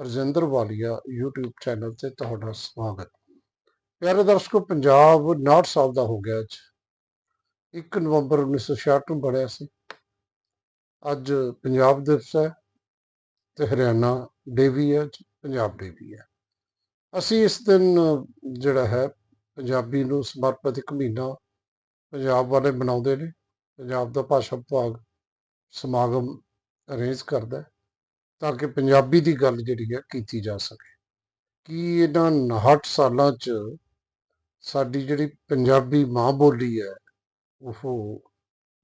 ਰਜਿੰਦਰ ਵਾਲੀਆ YouTube channel ਤੇ ਤੁਹਾਡਾ ਸਵਾਗਤ। ਪਿਆਰੇ ਦਰਸ਼ਕੋ, ਪੰਜਾਬ 59 ਸਾਲ ਦਾ ਹੋ ਗਿਆ ਅੱਜ। 1 ਨਵੰਬਰ 1966 ਨੂੰ ਬਣਿਆ ਸੀ। ਅੱਜ ਪੰਜਾਬ ਦਿਵਸ ਹੈ ਤੇ ਹਰਿਆਣਾ ਡੇ ਵੀ ਹੈ ਅੱਜ ਪੰਜਾਬ ਡੇ ਵੀ ਹੈ। ਅਸੀਂ ਇਸ ਦਿਨ ਜਿਹੜਾ ਹੈ, ਪੰਜਾਬੀ ਨੂੰ ਸਮਰਪਿਤ ਇੱਕ ਮਹੀਨਾ ਪੰਜਾਬ ਵਾਲੇ ਮਨਾਉਂਦੇ ਨੇ। ਪੰਜਾਬ ਦਾ ਭਾਸ਼ਾ ਵਿਭਾਗ ਸਮਾਗਮ ਅਰੇਂਜ ਕਰਦਾ ਹੈ। ਤਾਂ ਕਿ ਪੰਜਾਬੀ ਦੀ ਗੱਲ ਜਿਹੜੀ ਹੈ ਕੀਤੀ ਜਾ ਸਕੇ। ਕੀ ਇਹਨਾਂ 59 ਸਾਲਾਂ 'ਚ ਸਾਡੀ ਜਿਹੜੀ ਪੰਜਾਬੀ ਮਾਂ ਬੋਲੀ ਹੈ, ਉਹ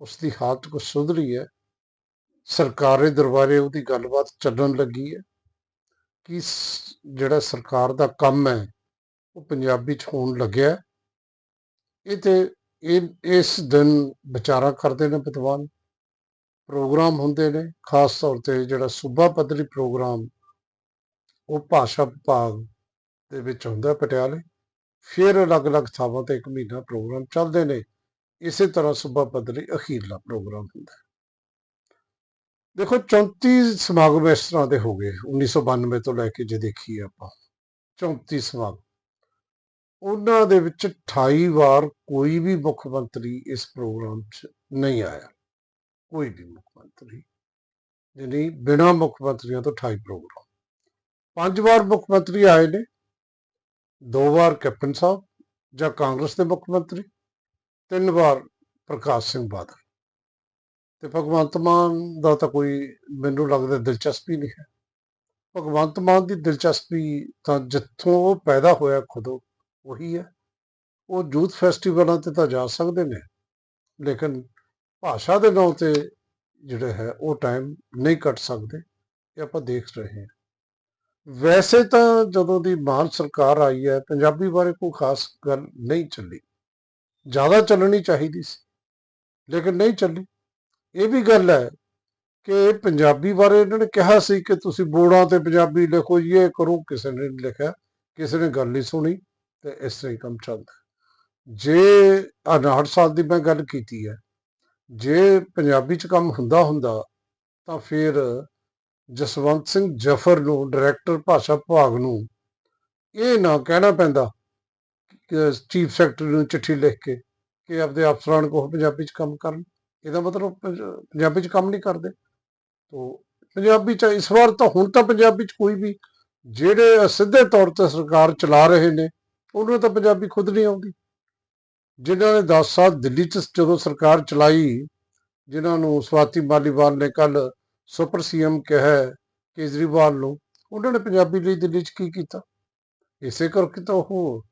ਉਸ ਦੀ ਹਾਲਤ ਕੁਛ ਸੁਧਰੀ ਹੈ? ਸਰਕਾਰੀ ਦਰਬਾਰੇ ਉਹਦੀ ਗੱਲਬਾਤ ਚੱਲਣ ਲੱਗੀ ਹੈ? ਕਿ ਜਿਹੜਾ ਸਰਕਾਰ ਦਾ ਕੰਮ ਹੈ, ਉਹ ਪੰਜਾਬੀ 'ਚ ਹੋਣ ਲੱਗਿਆ ਇਹ ਤੇ ਇਹ, ਇਸ ਦਿਨ ਵਿਚਾਰਾ ਕਰਦੇ ਨੇ ਵਿਦਵਾਨ? ਪ੍ਰੋਗਰਾਮ ਹੁੰਦੇ ਨੇ, ਖਾਸ ਤੌਰ ਤੇ ਜਿਹੜਾ ਸੂਬਾ ਪੱਧਰੀ ਪ੍ਰੋਗਰਾਮ, ਉਹ ਭਾਸ਼ਾ ਵਿਭਾਗ ਦੇ ਵਿੱਚ ਹੁੰਦਾ ਪਟਿਆਲੇ। ਫਿਰ ਅਲੱਗ-ਅਲੱਗ ਥਾਵਾਂ ਤੇ ਇੱਕ ਮਹੀਨਾ ਪ੍ਰੋਗਰਾਮ ਚੱਲਦੇ ਨੇ। ਇਸੇ ਤਰ੍ਹਾਂ ਸੂਬਾ ਪੱਧਰੀ ਅਖੀਰਲਾ ਪ੍ਰੋਗਰਾਮ ਹੁੰਦਾ ਦੇਖੋ 34 ਸਮਾਗਮ ਇਸ ਤਰ੍ਹਾਂ ਦੇ ਹੋ ਗਏ 1992 ਤੋਂ ਲੈ ਕੇ ਜੇ ਦੇਖੀਏ ਆਪਾਂ। 34 ਸਮਾਗਮ। ਉਹਨਾਂ ਦੇ ਵਿੱਚ 28 ਵਾਰ ਕੋਈ ਵੀ ਮੁੱਖ ਮੰਤਰੀ ਇਸ ਪ੍ਰੋਗਰਾਮ 'ਚ ਨਹੀਂ ਆਇਆ। ਕੋਈ ਵੀ ਮੁੱਖ ਮੰਤਰੀ ਯਾਨੀ ਬਿਨਾਂ ਮੁੱਖ ਮੰਤਰੀਆਂ ਤੋਂ 28 ਪ੍ਰੋਗਰਾਮ। ਪੰਜ ਵਾਰ ਮੁੱਖ ਮੰਤਰੀ ਆਏ ਨੇ। ਦੋ ਵਾਰ ਕੈਪਟਨ ਸਾਹਿਬ ਜਾਂ ਕਾਂਗਰਸ ਦੇ ਮੁੱਖ ਮੰਤਰੀ, ਤਿੰਨ ਵਾਰ ਪ੍ਰਕਾਸ਼ ਸਿੰਘ ਬਾਦਲ। ਤੇ ਭਗਵੰਤ ਮਾਨ ਦਾ ਤਾਂ ਕੋਈ ਮੈਨੂੰ ਲੱਗਦਾ ਦਿਲਚਸਪੀ ਨਹੀਂ ਹੈ। ਭਗਵੰਤ ਮਾਨ ਦੀ ਦਿਲਚਸਪੀ ਤਾਂ ਜਿੱਥੋਂ ਉਹ ਪੈਦਾ ਹੋਇਆ ਖੁਦੋਂ ਉਹੀ ਹੈ। ਉਹ ਯੂਥ ਫੈਸਟੀਵਲਾਂ ਤੇ ਤਾਂ ਜਾ ਸਕਦੇ ਨੇ। ਲੇਕਿਨ ਭਾਸ਼ਾ ਦੇ ਨਾਂ ਤੇ ਜਿਹੜੇ ਹੈ ਉਹ ਟਾਈਮ ਨਹੀਂ ਕੱਟ ਸਕਦੇ ਇਹ ਆਪਾਂ ਦੇਖ ਰਹੇ ਹਾਂ। ਵੈਸੇ ਤਾਂ ਜਦੋਂ ਦੀ ਮਾਨ ਸਰਕਾਰ ਆਈ ਹੈ ਪੰਜਾਬੀ ਬਾਰੇ ਕੋਈ ਖਾਸ ਗੱਲ ਨਹੀਂ ਚੱਲੀ। ਜ਼ਿਆਦਾ ਚੱਲਣੀ ਚਾਹੀਦੀ ਸੀ ਲੇਕਿਨ ਨਹੀਂ ਚੱਲੀ। ਇਹ ਵੀ ਗੱਲ ਹੈ ਕਿ ਪੰਜਾਬੀ ਬਾਰੇ ਇਹਨਾਂ ਨੇ ਕਿਹਾ ਸੀ ਕਿ ਤੁਸੀਂ ਬੋਰਡਾਂ ਤੇ ਪੰਜਾਬੀ ਲਿਖੋ ਜੀ, ਇਹ ਕਰੋ ਕਿਸੇ ਨੇ ਨਹੀਂ ਲਿਖਿਆ ਕਿਸੇ ਨੇ ਗੱਲ ਨਹੀਂ ਸੁਣੀ ਤੇ ਇਸ ਤਰ੍ਹਾਂ ਹੀ ਕੰਮ ਚੱਲਦਾ। ਜੇ ਆਹ 59 ਸਾਲ ਦੀ ਮੈਂ ਗੱਲ ਕੀਤੀ ਹੈ ਜੇ ਪੰਜਾਬੀ ਚ ਕੰਮ ਹੁੰਦਾ ਹੁੰਦਾ, ਤਾਂ ਫਿਰ ਜਸਵੰਤ ਸਿੰਘ ਜਫਰ ਨੂੰ ਡਾਇਰੈਕਟਰ ਭਾਸ਼ਾ ਵਿਭਾਗ ਨੂੰ ਇਹ ਨਾ ਕਹਿਣਾ ਪੈਂਦਾ ਚੀਫ ਸੈਕਟਰੀ ਨੂੰ ਚਿੱਠੀ ਲਿਖ ਕੇ ਕਿ ਆਪਦੇ ਅਫਸਰਾਂ ਨੂੰ ਕਹੋ ਪੰਜਾਬੀ ਚ ਕੰਮ ਕਰਨ। ਇਹਦਾ ਮਤਲਬ ਪੰਜਾਬੀ ਚ ਕੰਮ ਨਹੀਂ ਕਰਦੇ। ਤੋ ਪੰਜਾਬੀ ਚ ਇਸ ਵਾਰ ਤਾਂ ਹੁਣ ਤਾਂ ਪੰਜਾਬੀ ਚ ਕੋਈ ਵੀ ਜਿਹੜੇ ਸਿੱਧੇ ਤੌਰ ਤੇ ਸਰਕਾਰ ਚਲਾ ਰਹੇ ਨੇ, ਉਹਨੂੰ ਤਾਂ ਪੰਜਾਬੀ ਖੁਦ ਨਹੀਂ ਆਉਂਦੀ। ਜਿਨ੍ਹਾਂ ਨੇ 10 ਸਾਲ ਦਿੱਲੀ ਚ ਜਦੋਂ ਸਰਕਾਰ ਚਲਾਈ, ਜਿਨ੍ਹਾਂ ਨੂੰ ਸਵਾਤੀ ਮਾਲੀਵਾਲ ਨੇ ਕੱਲ ਸੁਪਰ ਸੀਐਮ ਕਿਹਾ ਕੇਜਰੀਵਾਲ ਨੂੰ, ਉਹਨਾਂ ਨੇ ਪੰਜਾਬੀ ਲਈ ਦਿੱਲੀ ਚ ਕੀ ਕੀਤਾ? ਇਸੇ ਕਰਕੇ ਤਾਂ ਉਹ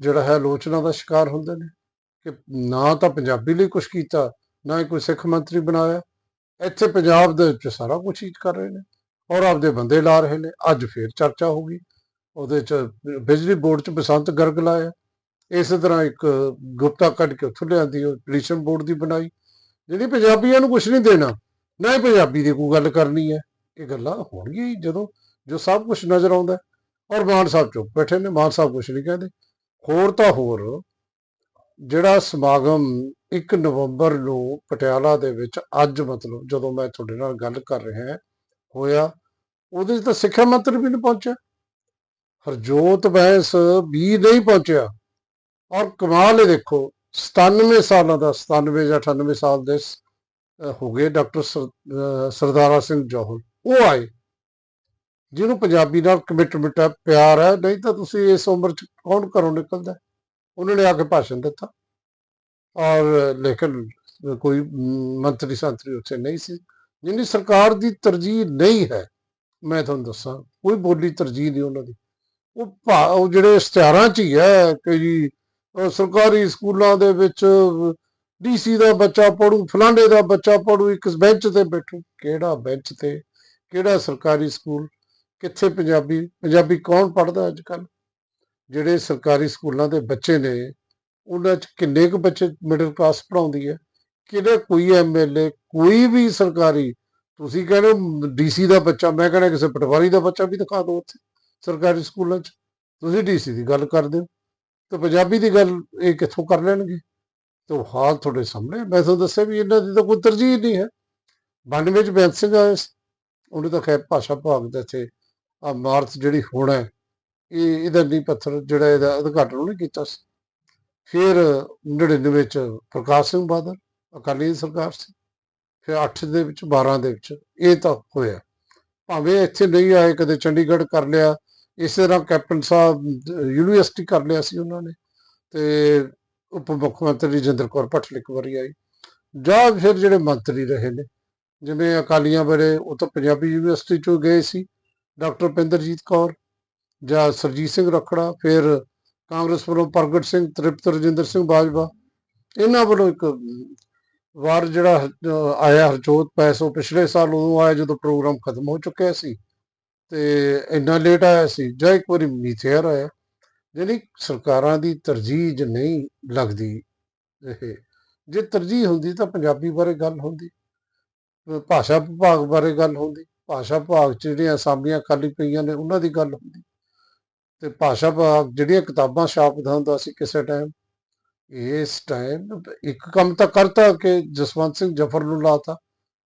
ਜਿਹੜਾ ਹੈ ਆਲੋਚਨਾ ਦਾ ਸ਼ਿਕਾਰ ਹੁੰਦੇ ਨੇ, ਕਿ ਨਾ ਤਾਂ ਪੰਜਾਬੀ ਲਈ ਕੁਝ ਕੀਤਾ, ਨਾ ਹੀ ਕੋਈ ਸਿੱਖ ਮੰਤਰੀ ਬਣਾਇਆ। ਇੱਥੇ ਪੰਜਾਬ ਦੇ ਵਿੱਚ ਸਾਰਾ ਕੁਝ ਹੀ ਕਰ ਰਹੇ ਨੇ, ਔਰ ਆਪਦੇ ਬੰਦੇ ਲਾ ਰਹੇ ਨੇ। ਅੱਜ ਫੇਰ ਚਰਚਾ ਹੋ ਗਈ, ਉਹਦੇ ਚ ਬਿਜਲੀ ਬੋਰਡ ਚ ਬਸੰਤ ਗਰਗ ਲਾਇਆ। ਇਸੇ ਤਰ੍ਹਾਂ ਇੱਕ ਗੁਪਤਾ ਕੱਢ ਕੇ ਉੱਥੋਂ ਲਿਆਂਦੀ, ਉਹ ਪੋਲੀਸ਼ਨ ਬੋਰਡ ਦੀ ਬਣਾਈ। ਜਿਹੜੀ ਪੰਜਾਬੀਆਂ ਨੂੰ ਕੁਝ ਨਹੀਂ ਦੇਣਾ, ਨਾ ਹੀ ਪੰਜਾਬੀ ਦੀ ਕੋਈ ਗੱਲ ਕਰਨੀ ਹੈ। ਇਹ ਗੱਲਾਂ ਹੋਣਗੀਆਂ ਜਦੋਂ, ਜੋ ਸਭ ਕੁਝ ਨਜ਼ਰ ਆਉਂਦਾ ਔਰ ਮਾਨ ਸਾਹਿਬ ਚੁੱਪ ਬੈਠੇ ਨੇ, ਮਾਨ ਸਾਹਿਬ ਕੁਝ ਨਹੀਂ ਕਹਿੰਦੇ। ਹੋਰ ਤਾਂ ਹੋਰ, ਜਿਹੜਾ ਸਮਾਗਮ 1 ਨਵੰਬਰ ਨੂੰ ਪਟਿਆਲਾ ਦੇ ਵਿੱਚ ਅੱਜ ਮਤਲਬ ਜਦੋਂ ਮੈਂ ਤੁਹਾਡੇ ਨਾਲ ਗੱਲ ਕਰ ਰਿਹਾ ਹੋਇਆ, ਉਹਦੇ 'ਚ ਤਾਂ ਸਿੱਖਿਆ ਮੰਤਰੀ ਵੀ ਨਹੀਂ ਪਹੁੰਚਿਆ। ਹਰਜੋਤ ਬੈਂਸ ਵੀ ਨਹੀਂ ਪਹੁੰਚਿਆ। ਔਰ ਕਮਾਲ ਇਹ ਦੇਖੋ 97 ਸਾਲਾਂ ਦਾ 97 ਜਾਂ 98 ਸਾਲ ਦੇ ਹੋ ਗਏ ਡਾਕਟਰ ਸਰਦਾਰਾ ਸਿੰਘ ਜੋਹਲ ਉਹ ਆਏ। ਜਿਹਨੂੰ ਪੰਜਾਬੀ ਨਾਲ ਕਮਿਟਮੈਂਟ ਹੈ, ਪਿਆਰ ਹੈ, ਨਹੀਂ ਤਾਂ ਤੁਸੀਂ ਇਸ ਉਮਰ ਚ ਕੌਣ ਘਰੋਂ ਨਿਕਲਦਾ? ਉਹਨਾਂ ਨੇ ਆ ਕੇ ਭਾਸ਼ਣ ਦਿੱਤਾ। ਔਰ ਲੇਕਿਨ ਕੋਈ ਮੰਤਰੀ ਸੰਤਰੀ ਉੱਥੇ ਨਹੀਂ ਸੀ। ਜਿੰਨੀ ਸਰਕਾਰ ਦੀ ਤਰਜੀਹ ਨਹੀਂ ਹੈ, ਮੈਂ ਤੁਹਾਨੂੰ ਦੱਸਾਂ, ਕੋਈ ਬੋਲੀ ਤਰਜੀਹ ਨਹੀਂ ਉਹਨਾਂ ਦੀ। ਉਹ ਭਾ- ਉਹ ਜਿਹੜੇ ਇਸ਼ਤਿਹਾਰਾਂ 'ਚ ਹੀ ਹੈ ਕਿ ਜੀ ਸਰਕਾਰੀ ਸਕੂਲਾਂ ਦੇ ਵਿੱਚ, ਡੀਸੀ ਦਾ ਬੱਚਾ ਪੜੂ ਫਲਾਣੇ ਦਾ ਬੱਚਾ ਪੜੂ ਇੱਕ ਬੈਂਚ ਤੇ ਬੈਠੂ। ਕਿਹੜਾ ਬੈਂਚ ਤੇ? ਕਿਹੜਾ ਸਰਕਾਰੀ ਸਕੂਲ? ਕਿੱਥੇ ਪੰਜਾਬੀ ਪੰਜਾਬੀ ਕੌਣ ਪੜਦਾ ਅੱਜ ਕੱਲ ਜਿਹੜੇ ਸਰਕਾਰੀ ਸਕੂਲਾਂ ਦੇ ਬੱਚੇ ਨੇ, ਉਹਨਾਂ 'ਚ ਕਿੰਨੇ ਕੁ ਬੱਚੇ ਮਿਡਲ ਕਲਾਸ ਪੜਾਉਂਦੀ ਹੈ? ਕਿਹੜਾ ਕੋਈ ਐਮਐਲਏ ਕੋਈ ਵੀ ਸਰਕਾਰੀ, ਤੁਸੀਂ ਕਹਿੰਦੇ ਡੀਸੀ ਦਾ ਬੱਚਾ, ਮੈਂ ਕਹਿੰਦਾ ਕਿਸੇ ਪਟਵਾਰੀ ਦਾ ਬੱਚਾ ਵੀ ਦਿਖਾ ਦਿਓ ਉੱਥੇ, ਸਰਕਾਰੀ ਸਕੂਲਾਂ 'ਚ। ਤੁਸੀਂ ਡੀਸੀ ਦੀ ਗੱਲ ਕਰਦੇ ਹੋ। ਤੇ ਪੰਜਾਬੀ ਦੀ ਗੱਲ ਇਹ ਕਿੱਥੋਂ ਕਰ ਲੈਣਗੇ? ਤੇ ਉਹ ਹਾਲ ਤੁਹਾਡੇ ਸਾਹਮਣੇ ਮੈਂ ਤੁਹਾਨੂੰ ਦੱਸਿਆ ਵੀ ਇਹਨਾਂ ਦੀ ਤਾਂ ਕੋਈ ਤਰਜੀਹ ਨਹੀਂ ਹੈ। 92 ਚ ਬੇਅੰਤ ਸਿੰਘ ਆਏ ਸੀ। ਉਹਨੇ ਤਾਂ ਖੈਰ ਭਾਸ਼ਾ ਵਿਭਾਗ ਦਾ ਇੱਥੇ ਆ ਮਾਰਚ ਜਿਹੜੀ ਹੋਣਾ ਇਹ ਇਹਦਾ ਨੀਂਹ ਪੱਥਰ ਜਿਹੜਾ ਇਹਦਾ ਉਦਘਾਟਨ ਉਹਨੇ ਕੀਤਾ ਸੀ। ਫਿਰ 99 ਵਿੱਚ ਪ੍ਰਕਾਸ਼ ਸਿੰਘ ਬਾਦਲ, ਅਕਾਲੀ ਦੀ ਸਰਕਾਰ ਸੀ। ਫਿਰ 8 ਦੇ ਵਿੱਚ 12 ਦੇ ਵਿੱਚ ਇਹ ਤਾਂ ਹੋਇਆ। ਭਾਵੇਂ ਇੱਥੇ ਨਹੀਂ ਆਏ, ਕਦੇ ਚੰਡੀਗੜ੍ਹ ਕਰ ਲਿਆ ਇਸੇ ਤਰ੍ਹਾਂ ਕੈਪਟਨ ਸਾਹਿਬ ਯੂਨੀਵਰਸਿਟੀ ਕਰ ਲਿਆ ਸੀ ਉਹਨਾਂ ਨੇ ਤੇ ਉਪ ਮੁੱਖ ਮੰਤਰੀ ਰਜਿੰਦਰ ਕੌਰ ਭੱਠਲ ਇੱਕ ਵਾਰੀ ਆਈ। ਜਾਂ ਫਿਰ ਜਿਹੜੇ ਮੰਤਰੀ ਰਹੇ ਨੇ ਜਿਵੇਂ ਅਕਾਲੀਆਂ ਵੇਲੇ ਉਹ ਤਾਂ ਪੰਜਾਬੀ ਯੂਨੀਵਰਸਿਟੀ ਚੋਂ ਗਏ ਸੀ ਡਾਕਟਰ ਪਿੰਦਰਜੀਤ ਕੌਰ ਜਾਂ ਸਰਜੀਤ ਸਿੰਘ ਰਖੜਾ ਫਿਰ ਕਾਂਗਰਸ ਵੱਲੋਂ ਪ੍ਰਗਟ ਸਿੰਘ ਤ੍ਰਿਪਤ ਰਜਿੰਦਰ ਸਿੰਘ ਬਾਜਵਾ ਇਹਨਾਂ ਵੱਲੋਂ ਇੱਕ ਵਾਰ ਜਿਹੜਾ ਅਹ, ਆਇਆ ਹਰਜੋਤ ਪੈਸੋ ਪਿਛਲੇ ਸਾਲ ਉਦੋਂ ਆਇਆ ਜਦੋਂ ਪ੍ਰੋਗਰਾਮ ਖਤਮ ਹੋ ਚੁੱਕਿਆ ਸੀ। ਤੇ ਇੰਨਾ ਲੇਟ ਆਇਆ ਸੀ, ਜਾਂ ਇੱਕ ਵਾਰੀ ਮੀਥੇਅਰ ਆਇਆ ਜਿਹੜੀ ਸਰਕਾਰਾਂ ਦੀ ਤਰਜੀਹ ਨਹੀਂ ਲੱਗਦੀ ਇਹ। ਜੇ ਤਰਜੀਹ ਹੁੰਦੀ ਤਾਂ ਪੰਜਾਬੀ ਬਾਰੇ ਗੱਲ ਹੁੰਦੀ, ਭਾਸ਼ਾ ਵਿਭਾਗ ਬਾਰੇ ਗੱਲ ਹੁੰਦੀ, ਭਾਸ਼ਾ ਵਿਭਾਗ 'ਚ ਜਿਹੜੀਆਂ ਅਸਾਮੀਆਂ ਖਾਲੀ ਪਈਆਂ ਨੇ ਉਹਨਾਂ ਦੀ ਗੱਲ ਹੁੰਦੀ। ਤੇ ਭਾਸ਼ਾ ਵਿਭਾਗ ਜਿਹੜੀਆਂ ਕਿਤਾਬਾਂ ਛਾਪਦਾ ਹੁੰਦਾ ਸੀ ਕਿਸੇ ਟਾਈਮ ਇਸ ਟਾਈਮ ਇੱਕ ਕੰਮ ਤਾਂ ਕਰਤਾ ਕਿ ਜਸਵੰਤ ਸਿੰਘ ਜਫਰ ਨੂੰ ਲਾਤਾ।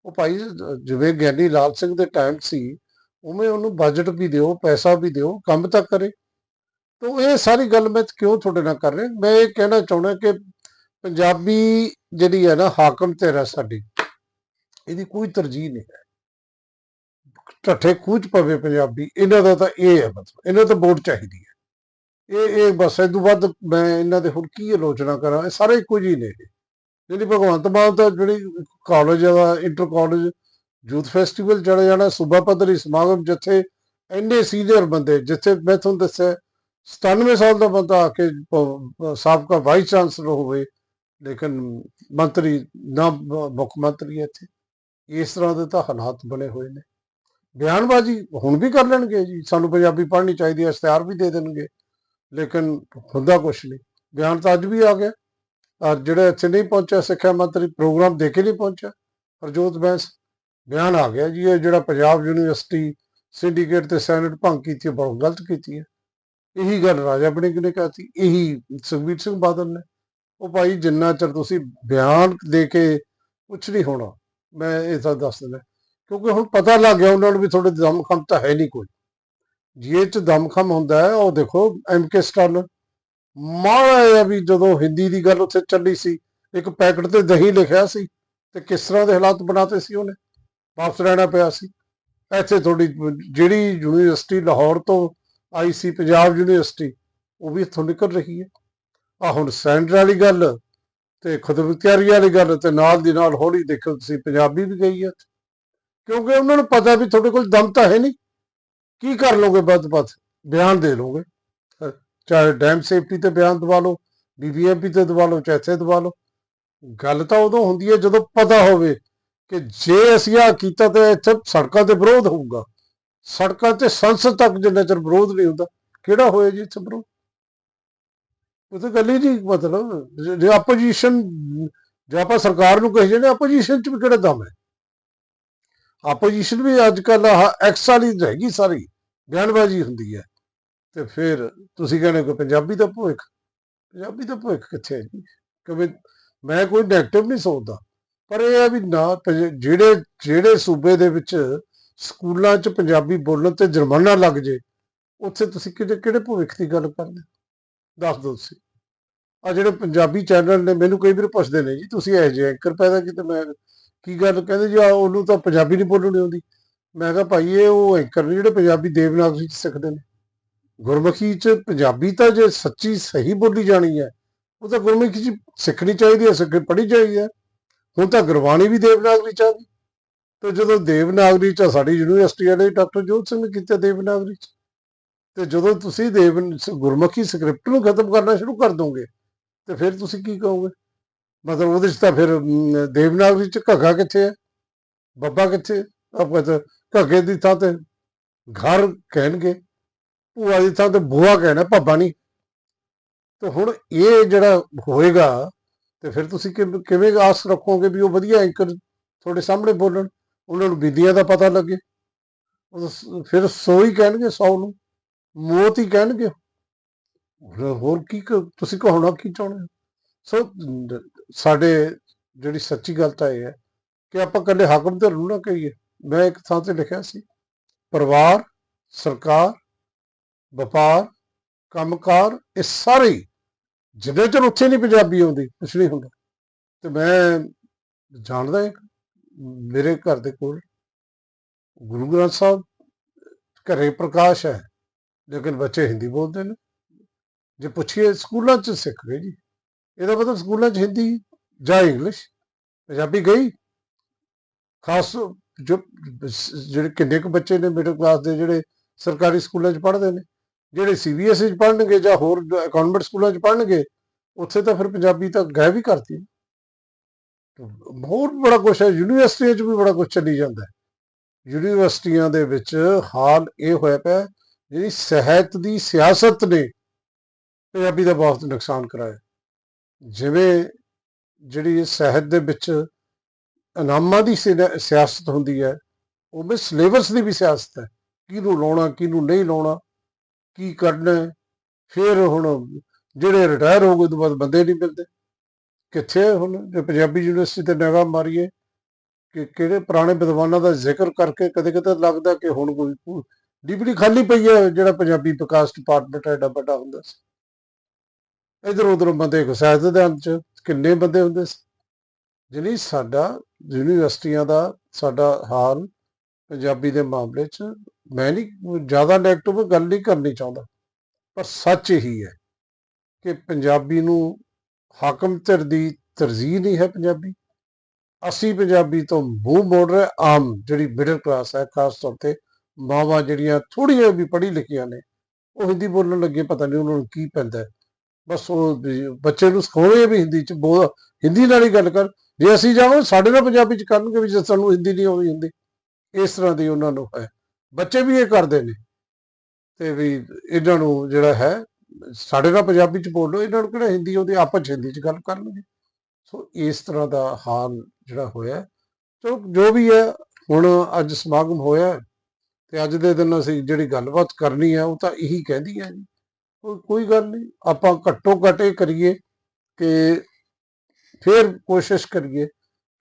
ਉਹ ਭਾਈ ਜਿਵੇਂ ਗਿਆਨੀ ਲਾਲ ਸਿੰਘ ਦੇ ਟਾਈਮ ਸੀ ਉਵੇਂ ਉਹਨੂੰ ਬਜਟ ਵੀ ਦਿਓ, ਪੈਸਾ ਵੀ ਦਿਓ, ਕੰਮ ਤਾਂ ਕਰੇ। ਤੋ ਇਹ ਸਾਰੀ ਗੱਲ ਮੈਂ ਕਿਉਂ ਤੁਹਾਡੇ ਨਾਲ ਕਰ ਰਿਹਾ? ਮੈਂ ਇਹ ਕਹਿਣਾ ਚਾਹੁੰਦਾ ਕਿ ਪੰਜਾਬੀ ਜਿਹੜੀ ਹੈ ਨਾ, ਹਾਕਮ ਤੇ ਰਹਿ ਸਾਡੀ। ਇਹਦੀ ਕੋਈ ਤਰਜੀਹ ਨਹੀਂ ਹੈ। ਢੱਠੇ ਖੂਚ ਪਵੇ ਪੰਜਾਬੀ, ਇਹਨਾਂ ਦਾ ਤਾਂ ਇਹ ਹੈ ਮਤਲਬ, ਇਹਨਾਂ ਤਾਂ ਵੋਟ ਚਾਹੀਦੀ ਹੈ। ਇਹ ਇਹ ਬਸ ਇਹ ਤੋਂ ਵੱਧ ਮੈਂ ਇਹਨਾਂ ਦੇ ਹੁਣ ਕੀ ਆਲੋਚਨਾ ਕਰਾਂ, ਇਹ ਸਾਰੇ ਕੁਝ ਹੀ ਨੇ। ਇਹ। ਜਿਹੜੀ ਭਗਵੰਤ ਮਾਨ ਤਾਂ ਜਿਹੜੀ ਕਾਲਜ ਦਾ ਇੰਟਰ ਕਾਲਜ ਯੂਥ ਫੈਸਟੀਵਲ ਚਲੇ ਜਾਣਾ, ਸੂਬਾ ਪੱਧਰੀ ਸਮਾਗਮ ਜਿੱਥੇ ਇੰਨੇ ਸੀਨੀਅਰ ਬੰਦੇ, ਜਿੱਥੇ ਮੈਂ ਤੁਹਾਨੂੰ ਦੱਸਿਆ 97 ਸਾਲ ਦਾ ਬੰਦਾ ਆ ਕੇ ਸਾਬਕਾ ਵਾਈਸ ਚਾਂਸਲਰ ਹੋਵੇ, ਲੇਕਿਨ ਮੰਤਰੀ, ਨਾ ਮੁੱਖ ਮੰਤਰੀ ਇੱਥੇ। ਇਸ ਤਰ੍ਹਾਂ ਦੇ ਤਾਂ ਹਾਲਾਤ ਬਣੇ ਹੋਏ ਨੇ। ਬਿਆਨਬਾਜ਼ੀ ਹੁਣ ਵੀ ਕਰ ਲੈਣਗੇ ਜੀ। ਸਾਨੂੰ ਪੰਜਾਬੀ ਪੜ੍ਹਨੀ ਚਾਹੀਦੀ ਹੈ, ਇਸ਼ਤਿਹਾਰ ਵੀ ਦੇ ਦੇਣਗੇ। ਲੇਕਿਨ ਹੁੰਦਾ ਕੁਛ ਨਹੀਂ। ਬਿਆਨ ਤਾਂ ਅੱਜ ਵੀ ਆ ਗਿਆ। ਅੱਜ ਜਿਹੜਾ ਇੱਥੇ ਨਹੀਂ ਪਹੁੰਚਿਆ ਸਿੱਖਿਆ ਮੰਤਰੀ, ਪ੍ਰੋਗਰਾਮ ਦੇ ਕੇ ਨਹੀਂ ਪਹੁੰਚਿਆ। ਹਰਜੋਤ ਬੈਂਸ ਬਿਆਨ ਆ ਗਿਆ ਜੀ, ਇਹ ਜਿਹੜਾ ਪੰਜਾਬ ਯੂਨੀਵਰਸਿਟੀ ਸਿੰਡੀਕੇਟ ਤੇ ਸੈਨੇਟ ਭੰਗ ਕੀਤੀ ਹੈ ਬਹੁਤ ਗਲਤ ਕੀਤੀ ਹੈ। ਇਹੀ ਗੱਲ ਰਾਜਾ ਬਣੇ ਨੇ ਕਹਤੀ, ਇਹੀ ਸੁਖਬੀਰ ਸਿੰਘ ਬਾਦਲ ਨੇ। ਉਹ ਭਾਈ, ਜਿੰਨਾ ਚਿਰ ਤੁਸੀਂ ਬਿਆਨ ਦੇ ਕੇ ਕੁਛ ਨਹੀਂ ਹੋਣਾ, ਮੈਂ ਇਹ ਤਾਂ ਦੱਸ ਦਿੰਦਾ, ਕਿਉਂਕਿ ਹੁਣ ਪਤਾ ਲੱਗ ਗਿਆ ਉਹਨਾਂ ਨੂੰ ਵੀ ਤੁਹਾਡੇ ਦਮਖਮ ਤਾਂ ਹੈ ਨਹੀਂ ਕੋਈ। ਜੇ ਚ ਦਮਖਮ ਹੁੰਦਾ ਹੈ, ਉਹ ਦੇਖੋ ਐਮ ਕੇ ਸਟਾਲਨ ਮਾੜਾ ਆ ਵੀ ਜਦੋਂ ਹਿੰਦੀ ਦੀ ਗੱਲ ਉੱਥੇ ਚੱਲੀ ਸੀ, ਇੱਕ ਪੈਕਟ ਤੇ ਦਹੀਂ ਲਿਖਿਆ ਸੀ, ਤੇ ਕਿਸ ਤਰ੍ਹਾਂ ਦੇ ਹਾਲਾਤ ਬਣਾਤੇ ਸੀ ਉਹਨੇ? ਵਾਪਸ ਰਹਿਣਾ ਪਿਆ ਸੀ। ਇੱਥੇ ਤੁਹਾਡੀ ਜਿਹੜੀ ਯੂਨੀਵਰਸਿਟੀ ਲਾਹੌਰ ਤੋਂ ਆਈ ਸੀ, ਪੰਜਾਬ ਯੂਨੀਵਰਸਿਟੀ, ਉਹ ਵੀ ਇੱਥੋਂ ਨਿਕਲ ਰਹੀ ਹੈ। ਆ ਹੁਣ ਸੈਂਟਰ ਵਾਲੀ ਗੱਲ ਤੇ ਖੁਦਮੁਖਤਿਆਰੀ ਵਾਲੀ ਗੱਲ ਤੇ ਨਾਲ ਦੀ ਨਾਲ ਹੌਲੀ ਦੇਖੋ ਤੁਸੀਂ, ਪੰਜਾਬੀ ਵੀ ਗਈ ਹੈ ਕਿਉਂਕਿ ਉਹਨਾਂ ਨੂੰ ਪਤਾ ਵੀ ਤੁਹਾਡੇ ਕੋਲ ਦਮ ਤਾਂ ਹੈ ਨਹੀਂ। ਕੀ ਕਰ ਲੋਗੇ ਵੱਧ ਵੱਧ ਬਿਆਨ ਦੇ ਲੋਗੇ। ਚਾਹੇ ਡੈਮ ਸੇਫਟੀ ਤੇ ਬਿਆਨ ਦਵਾ ਲਓ ਬੀਬੀਐਮਪੀ ਤੇ ਦਵਾ ਲਓ, ਚਾਹੇ ਇੱਥੇ ਦਵਾ ਲਓ। ਗੱਲ ਤਾਂ ਉਦੋਂ ਹੁੰਦੀ ਹੈ ਜਦੋਂ ਪਤਾ ਹੋਵੇ ਕਿ ਜੇ ਅਸੀਂ ਆ ਕੀਤਾ ਤੇ ਇੱਥੇ ਸੜਕਾਂ ਤੇ ਵਿਰੋਧ ਹੋਊਗਾ। ਸੜਕਾਂ ਤੇ ਸੰਸਦ ਤੱਕ ਜਿੰਨਾ ਚਿਰ ਵਿਰੋਧ ਨਹੀਂ ਹੁੰਦਾ, ਕਿਹੜਾ ਹੋਇਆ ਜੀ ਇੱਥੇ ਵਿਰੋਧ? ਉਹ ਤਾਂ ਗੱਲ ਹੀ ਨਹੀਂ, ਮਤਲਬ ਜੇ- ਆਪੋਜੀਸ਼ਨ ਜੇ ਆਪਾਂ ਸਰਕਾਰ ਨੂੰ ਕਹੀ ਜਾਂਦੇ ਆਪੋਜੀਸ਼ਨ ਚ ਵੀ ਕਿਹੜਾ ਦਮ ਹੈ? ਆਪੋਜੀਸ਼ਨ ਵੀ ਅੱਜ ਕੱਲ ਐਕਸ ਵਾਲੀ ਰਹੇਗੀ ਸਾਰੀ, ਬਿਆਨਬਾਜ਼ੀ ਹੁੰਦੀ ਹੈ। ਤੇ ਫਿਰ ਤੁਸੀਂ ਕਹਿੰਦੇ ਕਿ ਪੰਜਾਬੀ ਦਾ ਭਵਿੱਖ ਪੰਜਾਬੀ ਦਾ ਭਵਿੱਖ ਕਿੱਥੇ ਹੈ ਜੀ? ਕਿਉਂਕਿ ਮੈਂ ਕੋਈ ਨੈਗੇਟਿਵ ਨਹੀਂ ਸੋਚਦਾ। ਪਰ ਇਹ ਹੈ ਵੀ ਨਾ ਪੰਜ- ਜਿਹੜੇ ਜਿਹੜੇ ਸੂਬੇ ਦੇ ਵਿੱਚ ਸਕੂਲਾਂ 'ਚ ਪੰਜਾਬੀ ਬੋਲਣ ਤੇ ਜੁਰਮਾਨਾ ਲੱਗ ਜੇ, ਉੱਥੇ ਤੁਸੀਂ ਕਿਹੜੇ ਕਿਹੜੇ ਭਵਿੱਖ ਦੀ ਗੱਲ ਕਰਦੇ? ਹੋ? ਦੱਸ ਦਿਓ ਤੁਸੀਂ। ਆ ਜਿਹੜੇ ਪੰਜਾਬੀ ਚੈਨਲ ਨੇ, ਮੈਨੂੰ ਕਈ ਵਾਰ ਪੁੱਛਦੇ ਨੇ ਜੀ, ਤੁਸੀਂ ਇਹ ਜਿਹੇ ਐਂਕਰ ਪੈਦਾ ਕੀਤੇ, ਮੈਂ ਕੀ ਗੱਲ ਕਹਿੰਦੇ ਜੀ, ਆ ਉਹਨੂੰ ਤਾਂ ਪੰਜਾਬੀ ਨਹੀਂ ਬੋਲਣੀ ਆਉਂਦੀ। ਮੈਂ ਕਿਹਾ ਭਾਈ ਇਹ ਉਹ ਐਂਕਰ ਨੇ ਜਿਹੜੇ ਪੰਜਾਬੀ ਦੇਵਨਾਗਰੀ ਚ ਸਿੱਖਦੇ ਨੇ। ਗੁਰਮੁਖੀ ਚ ਪੰਜਾਬੀ ਤਾਂ ਜੇ ਸੱਚੀ ਸਹੀ ਬੋਲੀ ਜਾਣੀ ਹੈ, ਉਹ ਤਾਂ ਗੁਰਮੁਖੀ ਚ ਸਿੱਖਣੀ ਚਾਹੀਦੀ ਹੈ ਸਿੱਖ ਪੜ੍ਹੀ ਚਾਹੀਦੀ ਹੈ। ਹੁਣ ਤਾਂ ਗੁਰਬਾਣੀ ਵੀ ਦੇਵਨਾਗਰੀ ਚ ਆ ਗਈ। ਤੇ ਜਦੋਂ ਦੇਵਨਾਗਰੀ ਚ ਸਾਡੀ ਯੂਨੀਵਰਸਿਟੀ ਵਾਲੇ ਡਾਕਟਰ ਜੋਤ ਸਿੰਘ ਨੇ ਕੀਤਾ ਦੇਵਨਾਗਰੀ ਚ। ਤੇ ਜਦੋਂ ਤੁਸੀਂ ਦੇਵ, ਗੁਰਮੁਖੀ ਸਕ੍ਰਿਪਟ ਨੂੰ ਖਤਮ ਕਰਨਾ ਸ਼ੁਰੂ ਕਰ ਦੋਗੇ, ਤੇ ਫਿਰ ਤੁਸੀਂ ਕੀ ਕਹੋਗੇ? ਮਤਲਬ ਉਹਦੇ ਚ ਤਾਂ ਫਿਰ ਦੇਵਨਾਗਰੀ ਚ ਘੱਗਾ ਕਿੱਥੇ ਹੈ? ਬੱਬਾ ਕਿੱਥੇ ਹੈ? ਆਪਾਂ ਘੱਗੇ ਦੀ ਥਾਂ ਤੇ ਘਰ ਕਹਿਣਗੇ। ਭੂਆ ਦੀ ਥਾਂ ਤੇ ਬੂਆ ਕਹਿਣਾ, ਭੱਬਾ ਨਹੀਂ ਤੇ ਹੁਣ ਇਹ ਜਿਹੜਾ ਹੋਏਗਾ ਤੇ ਫਿਰ ਤੁਸੀਂ ਕਿਵੇਂ ਕਿਵੇਂ ਆਸ ਰੱਖੋਗੇ ਵੀ ਉਹ ਵਧੀਆ ਐਂਕਰ ਤੁਹਾਡੇ ਸਾਹਮਣੇ ਬੋਲਣ? ਉਹਨਾਂ ਨੂੰ ਵਿਧੀਆਂ ਦਾ ਪਤਾ ਲੱਗੇ। ਫਿਰ ਸੋ ਹੀ ਕਹਿਣਗੇ, ਸੌ ਨੂੰ। ਮੌਤ ਹੀ ਕਹਿਣਗੇ। ਹੋਰ- ਕੀ ਤੁਸੀਂ ਕਹੋਣਾ ਕੀ ਚਾਹੁੰਦੇ ਹੋ? ਸੋ ਸਾਡੇ ਜਿਹੜੀ ਸੱਚੀ ਗੱਲ ਤਾਂ ਇਹ ਹੈ ਕਿ ਆਪਾਂ ਕੱਲੇ ਹਾਕਮ ਤੇ ਨੂੰ ਨਾ ਕਹੀਏ ਮੈਂ ਇੱਕ ਥਾਂ ਤੇ ਲਿਖਿਆ ਸੀ, ਪਰਿਵਾਰ, ਸਰਕਾਰ, ਵਪਾਰ, ਕੰਮਕਾਰ, ਇਹ ਸਾਰੇ ਜਿੰਨੇ ਚਿਰ ਉੱਥੇ ਨਹੀਂ ਪੰਜਾਬੀ ਆਉਂਦੀ ਕੁਛ ਨਹੀਂ ਹੁੰਦਾ। ਤੇ ਮੈਂ ਜਾਣਦਾ ਮੇਰੇ ਘਰ ਦੇ ਕੋਲ ਗੁਰੂ ਗ੍ਰੰਥ ਸਾਹਿਬ ਘਰੇ ਪ੍ਰਕਾਸ਼ ਹੈ, ਲੇਕਿਨ ਬੱਚੇ ਹਿੰਦੀ ਬੋਲਦੇ ਨੇ। ਜੇ ਪੁੱਛੀਏ ਸਕੂਲਾਂ 'ਚ ਸਿੱਖ ਗਏ ਜੀ, ਇਹਦਾ ਮਤਲਬ ਸਕੂਲਾਂ 'ਚ ਹਿੰਦੀ ਜਾਂ ਇੰਗਲਿਸ਼, ਪੰਜਾਬੀ ਗਈ? ਖਾਸ ਜੋ, ਜਿਹੜੇ ਕਿੰਨੇ ਕੁ ਬੱਚੇ ਨੇ ਮਿਡਲ ਕਲਾਸ ਦੇ ਜਿਹੜੇ ਸਰਕਾਰੀ ਸਕੂਲਾਂ 'ਚ ਪੜ੍ਹਦੇ ਨੇ। ਜਿਹੜੇ ਸੀਬੀਐਸਈ 'ਚ ਪੜ੍ਹਨਗੇ ਜਾਂ ਹੋਰ ਕਨਵੈਂਟ ਸਕੂਲਾਂ 'ਚ ਪੜ੍ਹਨਗੇ, ਉੱਥੇ ਤਾਂ ਫਿਰ ਪੰਜਾਬੀ ਤਾਂ ਗਾਇਬ ਹੀ ਕਰਤੀ। ਬਹੁਤ ਬੜਾ ਕੁਛ ਹੈ, ਯੂਨੀਵਰਸਿਟੀਆਂ 'ਚ ਵੀ ਬੜਾ ਕੁਛ ਚੱਲੀ ਜਾਂਦਾ ਹੈ। ਯੂਨੀਵਰਸਿਟੀਆਂ ਦੇ ਵਿੱਚ ਹਾਲ ਇਹ ਹੋਇਆ ਪਿਆ ਜਿਹੜੀ ਸਿਹਤ ਦੀ ਸਿਆਸਤ ਨੇ ਪੰਜਾਬੀ ਦਾ ਬਹੁਤ ਨੁਕਸਾਨ ਕਰਾਇਆ। ਜਿਵੇਂ ਜਿਹੜੀ ਸਿਹਤ ਦੇ ਵਿੱਚ ਇਨਾਮਾਂ ਦੀ ਸਿਆ- ਸਿਆਸਤ ਹੁੰਦੀ ਹੈ ਉਵੇਂ ਸਿਲੇਬਸ ਦੀ ਵੀ ਸਿਆਸਤ ਹੈ। ਕਿਹਨੂੰ ਲਾਉਣਾ, ਕਿਹਨੂੰ ਨਹੀਂ ਲਾਉਣਾ ਕੀ ਕਰਨਾ ਫਿਰ ਹੁਣ ਜਿਹੜੇ ਰਿਟਾਇਰ ਹੋ ਗਏ ਤੋਂ ਬਾਅਦ ਬੰਦੇ ਨਹੀਂ ਮਿਲਦੇ। ਕਿੱਥੇ ਹੁਣ? ਜੇ ਪੰਜਾਬੀ ਯੂਨੀਵਰਸਿਟੀ ਤੇ ਨਿਗਾਹ ਮਾਰੀਏ, ਕਿ ਕਿਹੜੇ ਪੁਰਾਣੇ ਵਿਦਵਾਨਾਂ ਦਾ ਜ਼ਿਕਰ ਕਰਕੇ ਕਦੇ ਕਦੇ ਲੱਗਦਾ ਕਿ ਹੁਣ ਕੋਈ ਡਿਗਰੀ ਖਾਲੀ ਪਈ ਹੈ, ਜਿਹੜਾ ਪੰਜਾਬੀ ਵਿਕਾਸ ਡਿਪਾਰਟਮੈਂਟ ਐਡਾ ਵੱਡਾ ਹੁੰਦਾ ਸੀ। ਇਧਰ ਉਧਰ ਬੰਦੇ ਘਸਾਇਤ ਦੇ ਅੰਤ ਚ, ਕਿੰਨੇ ਬੰਦੇ ਹੁੰਦੇ ਸੀ। ਜਿਹੜੀ ਸਾਡਾ ਯੂਨੀਵਰਸਿਟੀਆਂ ਦਾ ਸਾਡਾ ਹਾਲ ਪੰਜਾਬੀ ਦੇ ਮਾਮਲੇ ਚ ਮੈਂ ਨਹੀਂ, ਜ਼ਿਆਦਾ ਨੈਗੇਟਿਵ ਗੱਲ ਨਹੀਂ ਕਰਨੀ ਚਾਹੁੰਦਾ, ਪਰ ਸੱਚ ਇਹੀ ਹੈ ਕਿ ਪੰਜਾਬੀ ਨੂੰ ਹਾਕਮ ਧਿਰ ਦੀ ਤਰਜੀਹ ਨਹੀਂ ਹੈ ਪੰਜਾਬੀ। ਅਸੀਂ ਪੰਜਾਬੀ ਤੋਂ ਮੂੰਹ ਮੋੜ ਰਹੇ ਆਮ ਜਿਹੜੀ ਮਿਡਲ ਕਲਾਸ ਹੈ, ਖਾਸ ਤੌਰ ਤੇ ਮਾਵਾਂ ਜਿਹੜੀਆਂ ਥੋੜੀਆਂ ਵੀ ਪੜ੍ਹੀ ਲਿਖੀਆਂ ਨੇ, ਉਹ ਹਿੰਦੀ ਬੋਲਣ ਲੱਗੇ, ਪਤਾ ਨਹੀਂ ਉਹਨਾਂ ਨੂੰ ਕੀ ਪੈਂਦਾ ਬਸ ਉਹ ਬੱਚੇ ਨੂੰ ਸਿਖਾਉਣੇ ਵੀ ਹਿੰਦੀ ਚ ਬੋਲ, ਹਿੰਦੀ ਨਾਲ ਹੀ ਗੱਲ ਕਰ। ਜੇ ਅਸੀਂ ਜਾਵਾਂ ਸਾਡੇ ਨਾਲ ਪੰਜਾਬੀ ਚ ਕਰਨਗੇ ਵੀ ਜੇ ਸਾਨੂੰ ਹਿੰਦੀ ਨਹੀਂ ਆਉਂਦੀ ਹਿੰਦੀ। ਇਸ ਤਰ੍ਹਾਂ ਦੀ ਉਹਨਾਂ ਨੂੰ ਹੈ। ਬੱਚੇ ਵੀ ਇਹ ਕਰਦੇ ਨੇ। ਤੇ ਵੀ ਇਹਨਾਂ ਨੂੰ ਜਿਹੜਾ ਹੈ, ਸਾਡੇ ਨਾਲ ਪੰਜਾਬੀ ਚ ਬੋਲੋ, ਇਹਨਾਂ ਨੂੰ ਕਿਹੜਾ ਹਿੰਦੀ ਆਉਂਦੀ ਆਪਸ ਚ ਹਿੰਦੀ ਚ ਗੱਲ ਕਰਨਗੇ ਸੋ ਇਸ ਤਰ੍ਹਾਂ ਦਾ ਹਾਲ ਜਿਹੜਾ ਹੋਇਆ ਚਲੋ, ਜੋ ਵੀ ਹੈ, ਹੁਣ ਅੱਜ ਸਮਾਗਮ ਹੋਇਆ ਤੇ ਅੱਜ ਦੇ ਦਿਨ ਅਸੀਂ ਜਿਹੜੀ ਗੱਲਬਾਤ ਕਰਨੀ ਹੈ, ਉਹ ਤਾਂ ਇਹੀ ਕਹਿੰਦੀ ਹੈ ਜੀ। ਕੋਈ ਗੱਲ ਨਹੀਂ, ਆਪਾਂ ਘੱਟੋ ਘੱਟ ਇਹ ਕਰੀਏ ਕਿ ਫਿਰ ਕੋਸ਼ਿਸ਼ ਕਰੀਏ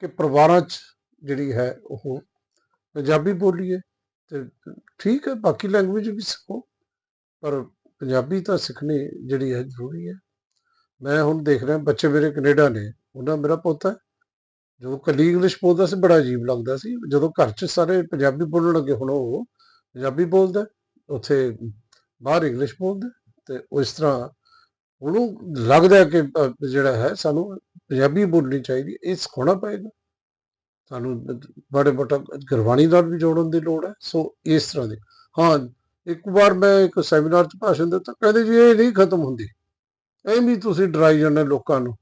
ਕਿ ਪਰਿਵਾਰਾਂ 'ਚ ਜਿਹੜੀ ਹੈ, ਉਹ ਪੰਜਾਬੀ ਬੋਲੀਏ। ਤੇ ਠੀਕ ਹੈ, ਬਾਕੀ ਲੈਂਗੁਏਜ ਵੀ ਸਿੱਖੋ। ਪਰ ਪੰਜਾਬੀ ਤਾਂ ਸਿੱਖਣੀ ਜਿਹੜੀ ਹੈ ਜ਼ਰੂਰੀ ਹੈ। ਮੈਂ ਹੁਣ ਦੇਖ ਰਿਹਾ, ਬੱਚੇ ਮੇਰੇ ਕੈਨੇਡਾ ਨੇ, ਉਹਨਾਂ ਮੇਰਾ ਪੋਤਾ ਹੈ। ਜਦੋਂ ਕੱਲੀ ਇੰਗਲਿਸ਼ ਬੋਲਦਾ ਸੀ, ਬੜਾ ਅਜੀਬ ਲੱਗਦਾ ਸੀ। ਜਦੋਂ ਘਰ 'ਚ ਸਾਰੇ ਪੰਜਾਬੀ ਬੋਲਣ ਲੱਗੇ, ਹੁਣ ਉਹ ਪੰਜਾਬੀ ਬੋਲਦਾ ਉੱਥੇ ਬਾਹਰ ਇੰਗਲਿਸ਼ ਬੋਲਦਾ ਤੇ ਉਸ ਤਰ੍ਹਾਂ ਉਹਨੂੰ ਲੱਗਦਾ ਕਿ ਜਿਹੜਾ ਹੈ, ਸਾਨੂੰ ਪੰਜਾਬੀ ਬੋਲਣੀ ਚਾਹੀਦੀ ਇਹ ਸਿਖਾਉਣਾ ਪਏਗਾ। ਸਾਨੂੰ ਬੜੇ ਮੋਟਾ ਗੁਰਬਾਣੀ ਨਾਲ ਵੀ ਜੋੜਨ ਦੀ ਲੋੜ ਹੈ। ਸੋ ਇਸ ਤਰ੍ਹਾਂ ਦੇ। ਹਾਂ, ਇੱਕ ਵਾਰ ਮੈਂ ਇੱਕ ਸੈਮੀਨਾਰ 'ਚ ਭਾਸ਼ਣ ਦਿੱਤਾ, ਕਹਿੰਦੇ ਜੀ ਇਹ ਨਹੀਂ ਖਤਮ ਹੁੰਦੀ। ਐਂ ਵੀ ਤੁਸੀਂ ਡਰਾਈ ਜਾਂਦੇ ਲੋਕਾਂ ਨੂੰ।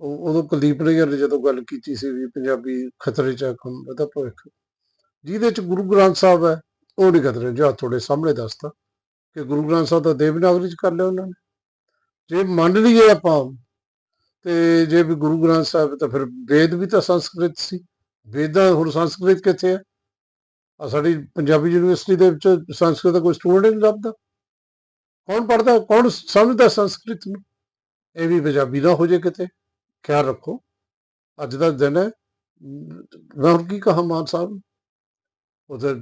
ਉਹ- ਉਦੋਂ ਕੁਲਦੀਪ ਨਈਅਰ ਨੇ ਜਦੋਂ ਗੱਲ ਕੀਤੀ ਸੀ ਵੀ ਪੰਜਾਬੀ ਖਤਰੇ 'ਚ ਹੈ ਕੰਮ, ਉਹਦਾ ਭਵਿੱਖ। ਜਿਹਦੇ 'ਚ ਗੁਰੂ ਗ੍ਰੰਥ ਸਾਹਿਬ ਹੈ, ਉਹ ਨਹੀਂ ਖਤਰੇ। ਜੋ ਤੁਹਾਡੇ ਸਾਹਮਣੇ ਦੱਸਤਾ ਕਿ ਗੁਰੂ ਗ੍ਰੰਥ ਸਾਹਿਬ ਦਾ ਦੇਵਨਾਗਰੀ 'ਚ ਕਰ ਲਿਆ ਉਹਨਾਂ ਨੇ। ਜੇ ਮੰਨ ਲਈਏ ਆਪਾਂ, ਤੇ ਜੇ ਵੀ ਗੁਰੂ ਗ੍ਰੰਥ ਸਾਹਿਬ ਤਾਂ ਫਿਰ ਵੇਦ ਵੀ ਤਾਂ ਸੰਸਕ੍ਰਿਤ ਸੀ। ਵੇਦਾਂ ਹੁਣ ਸੰਸਕ੍ਰਿਤ ਕਿੱਥੇ ਹੈ ਆ ਸਾਡੀ ਪੰਜਾਬੀ ਯੂਨੀਵਰਸਿਟੀ ਦੇ ਵਿੱਚ ਸੰਸਕ੍ਰਿਤ ਦਾ ਕੋਈ ਸਟੂਡੈਂਟ ਨਹੀਂ ਲੱਭਦਾ। ਕੌਣ ਪੜਦਾ ਕੌਣ ਸਮਝਦਾ ਸੰਸਕ੍ਰਿਤ ਨੂੰ? ਇਹ ਵੀ ਪੰਜਾਬੀ ਦਾ ਹੋ ਜੇ ਕਿਤੇ। ਖਿਆਲ ਰੱਖੋ। ਅੱਜ ਦਾ ਦਿਨ ਹੈ। ਅਮ, ਮੈਂ ਕੀ ਕਹਾਂ ਮਾਨ ਸਾਹਿਬ ਉਧਰ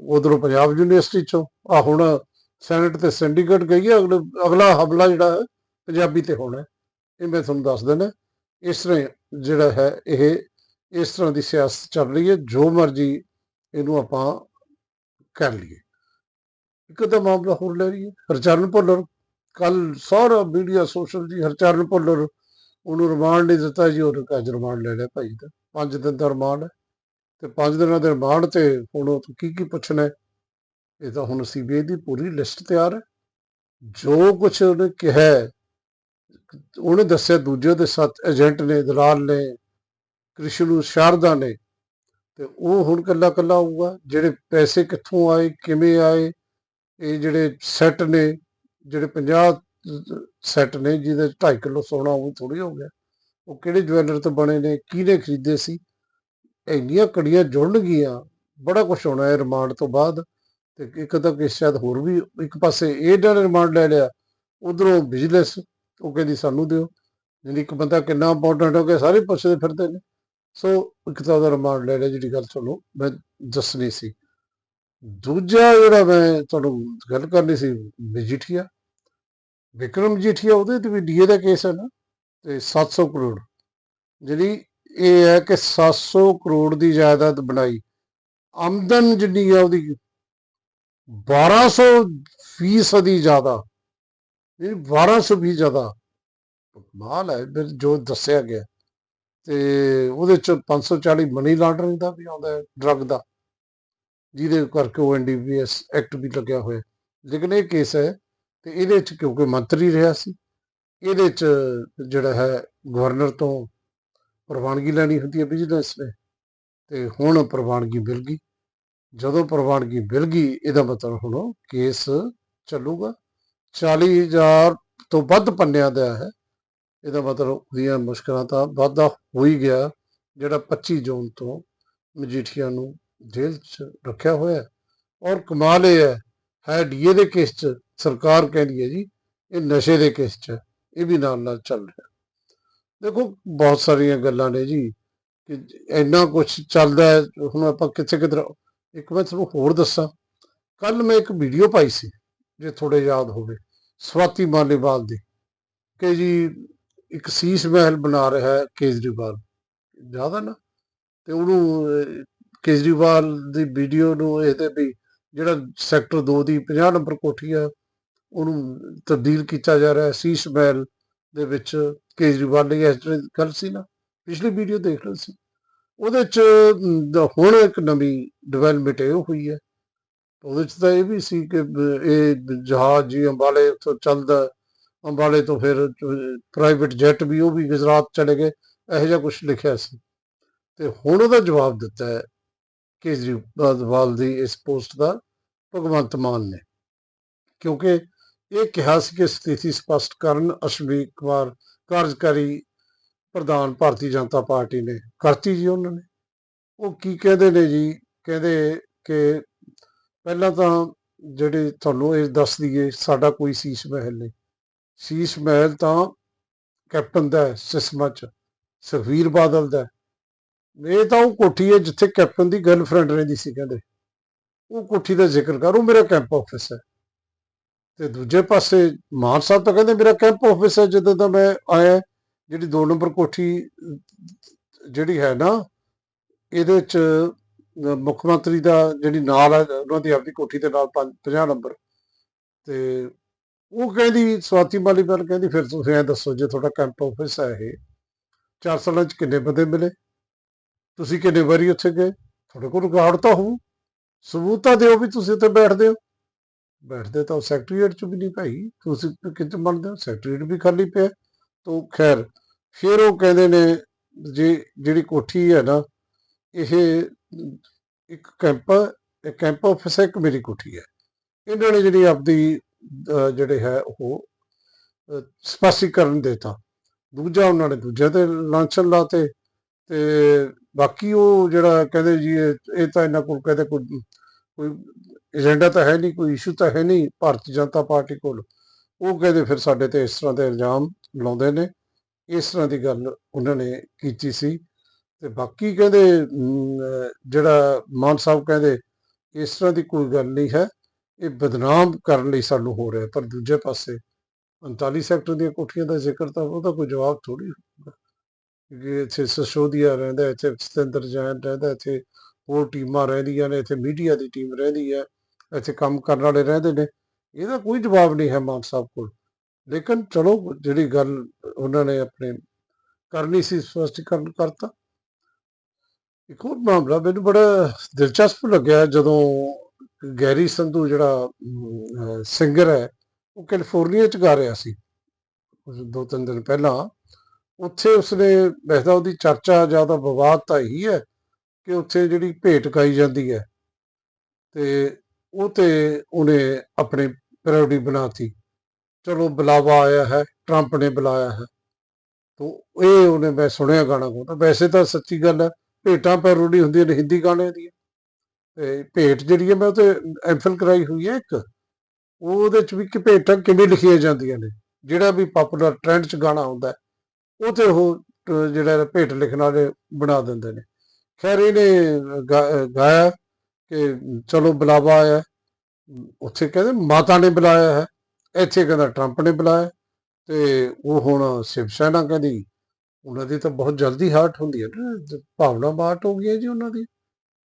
ਉਧਰੋਂ ਪੰਜਾਬ ਯੂਨੀਵਰਸਿਟੀ ਚੋਂ। ਆ ਹੁਣ ਸੈਨੇਟ ਤੇ ਸਿੰਡੀਕੇਟ ਗਈ ਹੈ। ਅਗਲੇ ਅਗਲਾ ਹਮਲਾ ਜਿਹੜਾ ਹੈ ਪੰਜਾਬੀ ਤੇ ਹੋਣਾ ਇਹ ਮੈਂ ਤੁਹਾਨੂੰ ਦੱਸ ਦਿੰਦਾ। ਇਸ ਤਰ੍ਹਾਂ ਜਿਹੜਾ ਹੈ ਇਹ ਇਸ ਤਰ੍ਹਾਂ ਦੀ ਸਿਆਸਤ ਚੱਲ ਰਹੀ ਹੈ, ਜੋ ਮਰਜ਼ੀ ਇਹਨੂੰ ਆਪਾਂ ਕਰ ਲਈਏ। ਇੱਕ ਤਾਂ ਮਾਮਲਾ ਹੋਰ ਲੈ ਲਈਏ, ਹਰਚਰਨ ਭੁੱਲਰ। ਕੱਲ ਸਾਰਾ ਮੀਡੀਆ, ਸੋਸ਼ਲ ਜੀ, ਹਰਚਰਨ ਭੁੱਲਰ ਉਹਨੂੰ ਰਿਮਾਂਡ ਨਹੀਂ ਦਿੱਤਾ ਜੀ, ਉਹਨੇ ਅੱਜ ਰਿਮਾਂਡ ਲੈ ਲਿਆ ਭਾਈ ਦਾ। ਪੰਜ ਦਿਨ ਦਾ ਰਿਮਾਂਡ ਹੈ ਤੇ ਪੰਜ ਦਿਨਾਂ ਦੇ ਰਿਮਾਂਡ ਤੇ ਹੁਣ ਉਹ ਕੀ ਕੀ ਪੁੱਛਣਾ ਇਹ ਤਾਂ ਹੁਣ ਸੀਬੀਆਈ ਦੀ ਪੂਰੀ ਲਿਸਟ ਤਿਆਰ ਹੈ। ਜੋ ਕੁਝ ਉਹਨੇ ਕਿਹਾ ਉਹਨੇ ਦੱਸਿਆ ਦੂਜੇ ਦੇ ਸੱਤ ਏਜੰਟ ਨੇ, ਦਲਾਲ ਨੇ ਕ੍ਰਿਸ਼ਨ ਸ਼ਾਰਦਾ ਨੇ, ਤੇ ਉਹ ਹੁਣ ਕੱਲਾ ਕੱਲਾ ਆਊਗਾ ਜਿਹੜੇ ਪੈਸੇ ਕਿੱਥੋਂ ਆਏ, ਕਿਵੇਂ ਆਏ, ਇਹ ਜਿਹੜੇ ਸੈੱਟ ਨੇ, ਜਿਹੜੇ 50 ਸੈੱਟ ਨੇ, ਜਿਹਦੇ 2.5 ਕਿਲੋ ਸੋਨਾ ਉਹ ਥੋੜੀ ਹੋ ਗਿਆ, ਉਹ ਕਿਹੜੇ ਜਵੈਲਰ ਤੋਂ ਬਣੇ ਨੇ, ਕਿਹਨੇ ਖਰੀਦੇ ਸੀ? ਇੰਨੀਆਂ ਕੜੀਆਂ ਜੁੜਨਗੀਆਂ, ਬੜਾ ਕੁਝ ਹੋਣਾ ਹੈ ਰਿਮਾਂਡ ਤੋਂ ਬਾਅਦ, ਤੇ ਇੱਕ ਤਾਂ ਕਿ ਸ਼ਾਇਦ ਹੋਰ ਵੀ ਇੱਕ ਪਾਸੇ ਇਹ ਦਾ ਰਿਮਾਂਡ ਲੈ ਲਿਆ, ਉਧਰੋਂ ਬਿਜ਼ਨਸ, ਉਹ ਕਹਿੰਦੀ ਸਾਨੂੰ ਦਿਓ, ਜਿਹੜੀ ਇੱਕ ਬੰਦਾ ਕਿੰਨਾ ਇੰਪੋਰਟੈਂਟ ਹੋ ਗਿਆ ਸਾਰੇ ਪੁੱਛਦੇ ਫਿਰਦੇ ਨੇ। ਸੋ ਇੱਕ ਤਾਂ ਉਹਦਾ ਰਿਮਾਂਡ ਲੈ ਲਿਆ ਜਿਹੜੀ ਗੱਲ ਤੁਹਾਨੂੰ ਮੈਂ ਦੱਸਣੀ ਸੀ। ਦੂਜਾ ਜਿਹੜਾ ਮੈਂ ਤੁਹਾਨੂੰ ਗੱਲ ਕਰਨੀ ਸੀ, ਮਜੀਠੀਆ। ਵਿਕਰਮ ਮਜੀਠੀਆ ਉਹਦੇ ਤੇ ਵੀ ਡੀਏ ਦਾ ਕੇਸ ਹੈ ਨਾ, ਤੇ 700 ਕਰੋੜ। ਜਿਹੜੀ ਇਹ ਹੈ ਕਿ 700 ਕਰੋੜ ਦੀ ਜਾਇਦਾਦ ਬਣਾਈ। ਆਮਦਨ ਜਿੰਨੀ ਹੈ ਉਹਦੀ 1200 ਫੀਸਦੀ ਜ਼ਿਆਦਾ। ਇਹ 1200 ਵੀ ਜ਼ਿਆਦਾ। ਮਾਲ ਹੈ, ਫਿਰ ਜੋ ਦੱਸਿਆ ਗਿਆ। ਤੇ ਉਹਦੇ ਚ 540 ਮਨੀ ਲਾਂਡਰਿੰਗ ਦਾ ਵੀ ਆਉਂਦਾ ਹੈ ਡਰੱਗ ਦਾ, ਜਿਹਦੇ ਕਰਕੇ ਉਹ ਐਨਡੀਪੀਐਸ ਐਕਟ ਵੀ ਲੱਗਿਆ ਹੋਇਆ ਲੇਕਿਨ ਇਹ ਕੇਸ ਹੈ ਤੇ ਇਹਦੇ ਚ ਕਿਉਂਕਿ ਮੰਤਰੀ ਰਿਹਾ ਸੀ, ਇਹਦੇ ਚ ਜਿਹੜਾ ਹੈ ਗਵਰਨਰ ਤੋਂ ਪ੍ਰਵਾਨਗੀ ਲੈਣੀ ਹੁੰਦੀ ਹੈ ਬਿਜ਼ਨਸ ਨੇ, ਤੇ ਹੁਣ ਪ੍ਰਵਾਨਗੀ ਮਿਲ ਗਈ। ਜਦੋਂ ਪ੍ਰਵਾਨਗੀ ਮਿਲ ਗਈ, ਇਹਦਾ ਮਤਲਬ ਹੁਣ ਕੇਸ ਚੱਲੂਗਾ। 40000 ਤੋਂ ਵੱਧ ਪੰਨਿਆਂ ਦਾ ਹੈ। ਇਹਦਾ ਮਤਲਬ ਉਹਦੀਆਂ ਮੁਸ਼ਕਲਾਂ ਤਾਂ ਵਾਧਾ ਹੋ ਹੀ ਗਿਆ, ਜਿਹੜਾ 25 ਜੂਨ ਤੋਂ ਮਜੀਠੀਆ ਨੂੰ ਜੇਲ੍ਹ 'ਚ ਰੱਖਿਆ ਹੋਇਆ ਔਰ ਕਮਾਲ ਇਹ ਹੈ ਹੈ ਡੀਏ ਦੇ ਕੇਸ 'ਚ, ਸਰਕਾਰ ਕਹਿੰਦੀ ਹੈ ਜੀ, ਇਹ ਨਸ਼ੇ ਦੇ ਕੇਸ 'ਚ, ਇਹ ਵੀ ਨਾਲ ਨਾਲ ਚੱਲ ਰਿਹਾ। ਦੇਖੋ, ਬਹੁਤ ਸਾਰੀਆਂ ਗੱਲਾਂ ਨੇ ਜੀ, ਕਿ ਇੰਨਾ ਕੁਝ ਚੱਲਦਾ ਹੈ, ਹੁਣ ਆਪਾਂ ਕਿੱਥੇ ਕਿਧਰ, ਇੱਕ ਮੈਂ ਤੁਹਾਨੂੰ ਹੋਰ ਦੱਸਾਂ ਕੱਲ ਮੈਂ ਇੱਕ ਵੀਡੀਓ ਪਾਈ ਸੀ, ਜੇ ਥੋੜੇ ਯਾਦ ਹੋਵੇ, ਸਵਾਤੀ ਮਾਲੇਵਾਲ ਦੀ, ਕਿ ਜੀ ਇੱਕ ਸੀਸ ਮਹਿਲ ਬਣਾ ਰਿਹਾ ਹੈ ਕੇਜਰੀਵਾਲ। ਜ਼ਿਆਦਾ ਨਾ? ਤੇ ਉਹਨੂੰ ਕੇਜਰੀਵਾਲ ਦੀ ਵੀਡੀਓ ਨੂੰ ਇਹਦੇ ਵੀ ਜਿਹੜਾ ਸੈਕਟਰ 2 ਦੀ 50 ਨੰਬਰ ਕੋਠੀ ਆ ਉਹਨੂੰ ਤਬਦੀਲ ਕੀਤਾ ਜਾ ਰਿਹਾ ਹੈ ਸੀਸ ਮਹਿਲ ਦੇ ਵਿੱਚ। ਕੇਜਰੀਵਾਲ ਨੇ ਇਸ ਗੱਲ ਸੀ ਨਾ, ਪਿਛਲੀ ਵੀਡੀਓ ਦੇਖ ਲਓ ਸੀ। ਉਹਦੇ ਚ ਹੁਣ ਇੱਕ ਨਵੀਂ ਡਿਵੈਲਪਮੈਂਟ ਇਹ ਹੋਈ ਹੈ। ਉਹਦੇ ਚ ਤਾਂ ਇਹ ਵੀ ਸੀ ਕਿ ਇਹ ਜਹਾਜ਼ ਜੀ ਅੰਬਾਲੇ ਤੋਂ ਚੱਲਦਾ ਅੰਬਾਲੇ ਤੋਂ ਫਿਰ ਪ੍ਰਾਈਵੇਟ ਜੈਟ ਵੀ ਉਹ ਵੀ ਗੁਜਰਾਤ ਚਲੇ ਗਏ, ਇਹੋ ਜਿਹਾ ਕੁਝ ਲਿਖਿਆ ਸੀ। ਤੇ ਹੁਣ ਉਹਦਾ ਜਵਾਬ ਦਿੱਤਾ ਹੈ ਕੇਜਰੀਵਾਲ ਦੀ ਇਸ ਪੋਸਟ ਦਾ, ਭਗਵੰਤ ਮਾਨ ਨੇ। ਕਿਉਂਕਿ ਇਹ ਕਿਹਾ ਸੀ ਕਿ ਸਥਿਤੀ ਸਪਸ਼ਟ ਕਰਨ ਅਸ਼ਵਨੀ ਕੁਮਾਰ ਕਾਰਜਕਾਰੀ ਪ੍ਰਧਾਨ ਭਾਰਤੀ ਜਨਤਾ ਪਾਰਟੀ ਨੇ ਕਰਤੀ ਜੀ ਉਹਨਾਂ ਨੇ। ਉਹ ਕੀ ਕਹਿੰਦੇ ਨੇ ਜੀ? ਕਹਿੰਦੇ ਕਿ ਪਹਿਲਾਂ ਤਾਂ ਜਿਹੜੇ ਤੁਹਾਨੂੰ ਇਹ ਦੱਸ ਦਈਏ, ਸਾਡਾ ਕੋਈ ਸੀਸ ਮਹਿਲ ਨਹੀਂ। ਸੀਸ ਮਹਿਲ ਤਾਂ ਕੈਪਟਨ ਦਾ ਹੈ, ਸਿਸਮਾ ਚ, ਸੁਖਵੀਰ ਬਾਦਲ ਦਾ ਇਹ ਤਾਂ ਉਹ ਕੋਠੀ ਹੈ ਜਿੱਥੇ ਕੈਪਟਨ ਦੀ ਗਰਲਫ੍ਰੈਂਡ ਰਹਿੰਦੀ ਸੀ ਕਹਿੰਦੇ। ਉਹ ਕੋਠੀ ਦਾ ਜ਼ਿਕਰ ਕਰ, ਉਹ ਮੇਰਾ ਕੈਂਪ ਆਫਿਸ ਹੈ। ਤੇ ਦੂਜੇ ਪਾਸੇ ਮਾਨ ਸਾਹਿਬ ਤਾਂ ਕਹਿੰਦੇ ਮੇਰਾ ਕੈਂਪ ਆਫਿਸ ਹੈ, ਜਦੋਂ ਦਾ ਮੈਂ ਆਇਆ, ਜਿਹੜੀ 2 ਨੰਬਰ ਕੋਠੀ, ਜਿਹੜੀ ਹੈ ਨਾ, ਇਹਦੇ ਚ ਮੁੱਖ ਮੰਤਰੀ ਦਾ ਜਿਹੜੀ ਨਾਲ ਹੈ, ਉਹਨਾਂ ਦੀ ਆਪਦੀ ਕੋਠੀ ਦੇ ਨਾਲ 50 ਨੰਬਰ। ਤੇ ਉਹ ਕਹਿੰਦੀ ਸਵਾਤੀ ਮਾਲੀਵਾਲ ਕਹਿੰਦੀ, ਫਿਰ ਤੁਸੀਂ ਐ ਦੱਸੋ ਜੇ ਤੁਹਾਡਾ ਕੈਂਪ ਆਫਿਸ ਹੈ ਇਹ, ਚਾਰ ਸਾਲਾਂ ਚ ਕਿੰਨੇ ਬੰਦੇ ਮਿਲੇ? ਤੁਸੀਂ ਕਿੰਨੇ ਵਾਰੀ ਉੱਥੇ ਗਏ? ਤੁਹਾਡੇ ਕੋਲ ਰਿਕਾਰਡ ਤਾਂ ਹੋਊ। ਸਬੂਤ ਤਾਂ ਦਿਓ ਵੀ ਤੁਸੀਂ ਉੱਥੇ ਬੈਠਦੇ ਹੋ। ਬੈਠਦੇ ਤਾਂ ਸੈਕਟਰੀਏਟ ਚ ਵੀ ਨਹੀਂ ਭਾਈ। ਤੁਸੀਂ ਕਿੱਥੇ ਮੰਨਦੇ ਹੋ ਸੈਕਟਰੀਏਟ ਵੀ ਖਾਲੀ ਪਿਆ। ਤੋ ਖੈਰ, ਫਿਰ ਉਹ ਕਹਿੰਦੇ ਨੇ ਜੇ ਜਿਹੜੀ ਕੋਠੀ ਹੈ ਨਾ, ਇਹ ਇੱਕ ਕੈਂਪ ਇੱਕ ਕੈਂਪ ਆਫਿਸ ਹੈ, ਇੱਕ ਮੇਰੀ ਕੋਠੀ ਹੈ। ਇਹਨਾਂ ਨੇ ਜਿਹੜੀ ਆਪਦੀ ਜਿਹੜੇ ਹੈ ਉਹ ਸਪਸ਼ਟੀਕਰਨ ਦੇਤਾ ਦੂਜਾ ਉਹਨਾਂ ਨੇ ਦੂਜੇ ਤੇ ਲਾਂਛਨ ਲਾਤੇ ਤੇ ਬਾਕੀ ਉਹ ਜਿਹੜਾ ਕਹਿੰਦੇ ਜੀ ਇਹ ਤਾਂ ਇਹਨਾਂ ਕੋਲ ਕਹਿੰਦੇ ਕੋਈ ਕੋਈ ਏਜੰਡਾ ਤਾਂ ਹੈ ਨਹੀਂ ਕੋਈ ਇਸ਼ੂ ਤਾਂ ਹੈ ਨਹੀਂ ਭਾਰਤੀ ਜਨਤਾ ਪਾਰਟੀ ਕੋਲ। ਉਹ ਕਹਿੰਦੇ ਫਿਰ ਸਾਡੇ ਤੇ ਇਸ ਤਰ੍ਹਾਂ ਦੇ ਇਲਜ਼ਾਮ ਲਾਉਂਦੇ ਨੇ। ਇਸ ਤਰ੍ਹਾਂ ਦੀ ਗੱਲ ਉਹਨਾਂ ਨੇ ਕੀਤੀ ਸੀ। ਤੇ ਬਾਕੀ ਕਹਿੰਦੇ ਅਮ, ਜਿਹੜਾ ਮਾਨ ਸਾਹਿਬ ਕਹਿੰਦੇ ਇਸ ਤਰ੍ਹਾਂ ਦੀ ਕੋਈ ਗੱਲ ਨਹੀਂ ਹੈ। ਇਹ ਬਦਨਾਮ ਕਰਨ ਲਈ ਸਾਨੂੰ ਹੋ ਰਿਹਾ, ਪਰ ਦੂਜੇ ਪਾਸੇ 39 ਸੈਕਟਰ ਦੀਆਂ ਕੋਠੀਆਂ ਦਾ ਜ਼ਿਕਰ ਤਾਂ ਉਹਦਾ ਕੋਈ ਜਵਾਬ ਥੋੜੀ ਹੋਊਗਾ ਕਿ ਇੱਥੇ ਸਸ਼ੋਦੀਆ ਰਹਿੰਦਾ, ਇੱਥੇ ਸਤਿੰਦਰ ਜੈਨ ਰਹਿੰਦਾ, ਇੱਥੇ ਹੋਰ ਟੀਮਾਂ ਰਹਿੰਦੀਆਂ ਨੇ, ਇੱਥੇ ਮੀਡੀਆ ਦੀ ਟੀਮ ਰਹਿੰਦੀ ਹੈ, ਇੱਥੇ ਕੰਮ ਕਰਨ ਵਾਲੇ ਰਹਿੰਦੇ ਨੇ। ਇਹਦਾ ਕੋਈ ਜਵਾਬ ਨਹੀਂ ਹੈ ਮਾਨ ਸਾਹਿਬ ਕੋਲ। ਲੇਕਿਨ ਚਲੋ, ਜਿਹੜੀ ਗੱਲ ਉਹਨਾਂ ਨੇ ਆਪਣੇ ਕਰਨੀ ਸੀ, ਸਪਸ਼ਟੀਕਰਨ ਕਰਤਾ। ਇੱਕ ਹੋਰ ਮਾਮਲਾ ਮੈਨੂੰ ਬੜਾ ਦਿਲਚਸਪ ਲੱਗਿਆ ਜਦੋਂ ਗੈਰੀ ਸੰਧੂ ਜਿਹੜਾ ਸਿੰਗਰ ਹੈ, ਉਹ ਕੈਲੀਫੋਰਨੀਆ ਚ ਗਾ ਰਿਹਾ ਸੀ। ਦੋ ਤਿੰਨ ਦਿਨ ਪਹਿਲਾਂ। ਉੱਥੇ ਉਸਨੇ, ਵੈਸੇ ਤਾਂ ਉਹਦੀ ਚਰਚਾ ਜ਼ਿਆਦਾ ਵਿਵਾਦ ਤਾਂ ਇਹੀ ਹੈ ਕਿ ਉੱਥੇ ਜਿਹੜੀ ਭੇਟ ਗਾਈ ਜਾਂਦੀ ਹੈ। ਤੇ ਉਹ ਤੇ ਉਹਨੇ ਆਪਣੀ ਪੈਰੋਡੀ ਬਣਾਤੀ। ਚਲੋ ਬੁਲਾਵਾ ਆਇਆ ਹੈ ਟਰੰਪ ਨੇ ਬੁਲਾਇਆ ਹੈ। ਤੋ ਇਹ ਉਹਨੇ ਮੈਂ ਸੁਣਿਆ ਗਾਣਾ ਗਾਉਂਦਾ ਵੈਸੇ ਤਾਂ ਸੱਚੀ ਗੱਲ ਹੈ, ਭੇਟਾਂ ਪੈਰੋਡੀ ਹੁੰਦੀਆਂ ਨੇ ਹਿੰਦੀ ਗਾਣਿਆਂ ਦੀਆਂ। ਭੇਟ ਜਿਹੜੀ ਹੈ ਮੈਂ ਉਹ ਤੇ ਐਮਫਿਲ ਕਰਾਈ ਹੋਈ ਹੈ ਇੱਕ। ਉਹਦੇ ਚ ਵੀ ਕਿ ਭੇਟਾਂ ਕਿਵੇਂ ਲਿਖੀਆਂ ਜਾਂਦੀਆਂ ਨੇ, ਜਿਹੜਾ ਵੀ ਪਪੂਲਰ ਟ੍ਰੈਂਡ ਚ ਗਾਣਾ ਹੁੰਦਾ ਉਹ ਤੇ ਉਹ ਜਿਹੜਾ ਭੇਟ ਲਿਖਣ ਵਾਲੇ ਬਣਾ ਦਿੰਦੇ ਨੇ। ਖੈਰ ਇਹਨੇ ਗਾ- ਗਾਇਆ ਕਿ ਚਲੋ ਬੁਲਾਵਾ ਆਇਆ। ਉੱਥੇ ਕਹਿੰਦੇ ਮਾਤਾ ਨੇ ਬੁਲਾਇਆ ਹੈ, ਇੱਥੇ ਕਹਿੰਦਾ ਟਰੰਪ ਨੇ ਬੁਲਾਇਆ। ਤੇ ਉਹ ਹੁਣ ਸ਼ਿਵ ਸੈਨਾ ਕਹਿੰਦੀ, ਉਹਨਾਂ ਦੀ ਤਾਂ ਬਹੁਤ ਜਲਦੀ ਹਾਰਟ ਹੁੰਦੀ ਹੈ ਨਾ, ਭਾਵਨਾ ਬਾਟ ਹੋ ਗਈ ਹੈ ਜੀ ਉਹਨਾਂ ਦੀ।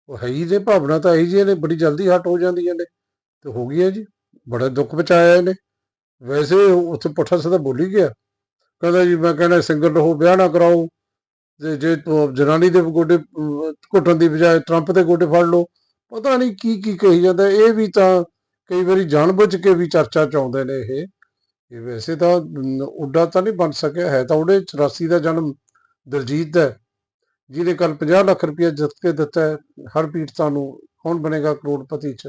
ਉਹ ਹੈ ਹੀ ਜੇ, ਭਾਵਨਾ ਤਾਂ ਇਹੀ ਜੀ ਨੇ, ਬੜੀ ਜਲਦੀ ਹਾਰਟ ਹੋ ਜਾਂਦੀਆਂ ਨੇ। ਤੇ ਹੋ ਗਈ ਹੈ ਜੀ, ਬੜਾ ਦੁੱਖ ਪਹੁੰਚਾਇਆ ਇਹਨੇ। ਵੈਸੇ ਉੱਥੇ ਪੁੱਠਾ ਸਦਾ ਬੋਲੀ ਗਿਆ। ਕਹਿੰਦਾ ਜੀ, ਮੈਂ ਕਹਿੰਦਾ ਸਿੰਗਲ ਰਹੋ ਵਿਆਹ ਨਾ ਕਰਾਓ। ਤੇ ਜੇ ਜਨਾਨੀ ਦੇ ਗੋਡੇ ਘੁੱਟਣ ਦੀ ਬਜਾਏ ਟਰੰਪ ਦੇ ਗੋਡੇ ਫੜ ਲਓ, ਪਤਾ ਨਹੀਂ ਕੀ ਕੀ ਕਹੀ ਜਾਂਦਾ। ਇਹ ਵੀ ਤਾਂ ਕਈ ਵਾਰੀ ਜਾਣਬੁੱਝ ਕੇ ਵੀ ਚਰਚਾ ਚ ਆਉਂਦੇ ਨੇ ਇਹ। ਇਹ ਵੈਸੇ ਤਾਂ ਉੱਡਾ ਤਾਂ ਨਹੀਂ ਬਣ ਸਕਿਆ। ਹੈ ਤਾਂ ਉਹਦੇ 84 ਦਾ ਜਨਮ ਦਲਜੀਤ ਦਾ ਹੈ, ਜਿਹਨੇ ਕੱਲ 50 ਲੱਖ ਰੁਪਏ ਜਿੱਤ ਕੇ ਦਿੱਤਾ ਹੈ ਹਰ ਪੀੜਤਾਂ ਨੂੰ ਕੌਣ ਬਣੇਗਾ ਕਰੋੜਪਤੀ ਚ?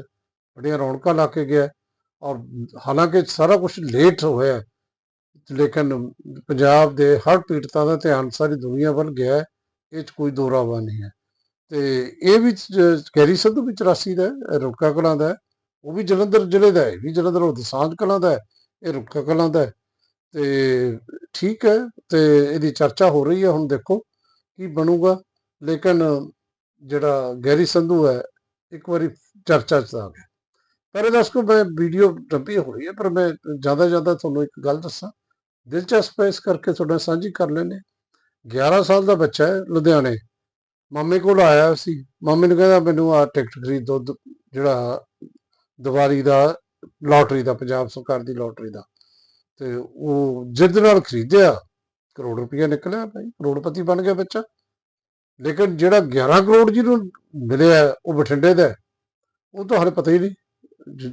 ਬੜੀਆਂ ਰੌਣਕਾਂ ਲਾ ਕੇ ਗਿਆ ਔਰ ਹਾਲਾਂਕਿ ਸਾਰਾ ਕੁਝ ਲੇਟ ਹੋਇਆ ਲੇਕਿਨ ਪੰਜਾਬ ਦੇ ਹਰ ਪੀੜਤਾਂ ਦਾ ਧਿਆਨ ਸਾਰੀ ਦੁਨੀਆ ਵੱਲ ਗਿਆ ਹੈ ਇਹ ਚ ਕੋਈ ਦੋਰਾਵਾ ਨਹੀਂ ਹੈ। ਤੇ ਇਹ ਵੀ ਜ- ਕੈਰੀ ਸੰਧੂ ਵੀ 84 ਦਾ ਹੈ, ਇਹ ਰੁੜਕਾ ਕਲਾਂ ਦਾ ਉਹ ਵੀ ਜਲੰਧਰ ਜ਼ਿਲ੍ਹੇ ਦਾ ਹੈ ਇਹ ਵੀ ਜਲੰਧਰ ਉਹ ਦਸਾਂਝ ਕਲਾਂ ਦਾ ਹੈ ਇਹ ਰੁੜਕਾ ਕਲਾਂ ਦਾ ਤੇ ਠੀਕ ਹੈ ਤੇ ਇਹਦੀ ਚਰਚਾ ਹੋ ਰਹੀ ਹੈ ਹੁਣ ਦੇਖੋ। ਕੀ ਬਣੂਗਾ? ਲੇਕਿਨ ਜਿਹੜਾ ਗੈਰੀ ਸੰਧੂ ਹੈ, ਇੱਕ ਵਾਰੀ ਚਰਚਾ ਚ ਆ ਗਿਆ। ਪਰ ਦਰਸ਼ਕੋ ਮੈਂ ਵੀਡੀਓ ਲੰਬੀ ਹੋ ਰਹੀ ਹੈ, ਪਰ ਮੈਂ ਜ਼ਿਆਦਾ ਜ਼ਿਆਦਾ ਤੁਹਾਨੂੰ ਇੱਕ ਗੱਲ ਦੱਸਾਂ। ਦਿਲਚਸਪ ਹੈ, ਇਸ ਕਰਕੇ ਤੁਹਾਡਾ ਸਾਂਝੀ ਕਰ ਲੈਨੇ 11 ਸਾਲ ਦਾ ਬੱਚਾ ਹੈ, ਲੁਧਿਆਣੇ। ਮਾਮੇ ਕੋਲ ਆਇਆ ਸੀ। ਮਾਮੇ ਨੂੰ ਕਹਿੰਦਾ, ਮੈਨੂੰ ਆ ਟਿਕਟ ਖਰੀਦ ਦੋ ਜਿਹੜਾ ਦੀਵਾਰੀ ਦਾ, ਲੋਟਰੀ ਦਾ, ਪੰਜਾਬ ਸਰਕਾਰ ਦੀ ਲੋਟਰੀ ਦਾ। ਤੇ ਉਹ ਜਿੱਦ ਨਾਲ ਖਰੀਦਿਆ। ਕਰੋੜ ਰੁਪਇਆ ਨਿਕਲਿਆ ਭਾਈ ਕਰੋੜਪਤੀ ਬਣ ਗਿਆ ਬੱਚਾ। ਲੇਕਿਨ ਜਿਹੜਾ 11 ਕਰੋੜ ਜਿਹਨੂੰ ਮਿਲਿਆ ਉਹ ਬਠਿੰਡੇ ਦਾ ਉਹ ਤਾਂ ਹਾਲੇ ਪਤਾ ਹੀ ਨਹੀਂ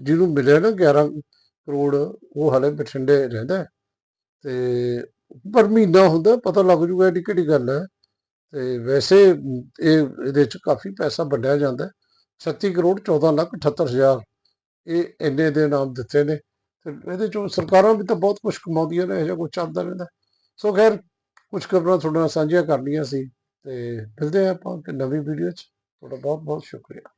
ਜਿਹਨੂੰ ਮਿਲਿਆ ਨਾ 11 ਕਰੋੜ, ਉਹ ਹਾਲੇ ਬਠਿੰਡੇ ਰਹਿੰਦਾ ਤੇ ਪਰ ਮਹੀਨਾ ਹੁੰਦਾ, ਪਤਾ ਲੱਗ ਜੂਗਾ ਇਹਦੀ ਕਿਹੜੀ ਗੱਲ ਹੈ। ਤੇ ਵੈਸੇ ਇਹ, ਇਹਦੇ ਚ ਕਾਫੀ ਪੈਸਾ ਵੰਡਿਆ ਜਾਂਦਾ ਹੈ। 36 ਕਰੋੜ 14 ਲੱਖ 78 ਹਜ਼ਾਰ ਇਹ ਇੰਨੇ ਦੇ ਨਾਮ ਦਿੱਤੇ ਨੇ। ਤੇ ਇਹਦੇ ਚੋਂ ਸਰਕਾਰਾਂ ਵੀ ਤਾਂ ਬਹੁਤ ਕੁਝ ਕਮਾਉਂਦੀਆਂ ਨੇ, ਇਹ ਜਿਹਾ ਕੁਝ ਚੱਲਦਾ ਰਹਿੰਦਾ। ਸੋ ਖੈਰ ਕੁਝ ਖਬਰਾਂ ਤੁਹਾਡੇ ਨਾਲ ਸਾਂਝੀਆਂ ਕਰਨੀਆਂ ਸੀ ਤੇ ਮਿਲਦੇ ਹਾਂ ਆਪਾਂ ਇੱਕ ਨਵੀਂ ਵੀਡੀਓ 'ਚ। ਤੁਹਾਡਾ ਬਹੁਤ ਬਹੁਤ ਸ਼ੁਕਰੀਆ।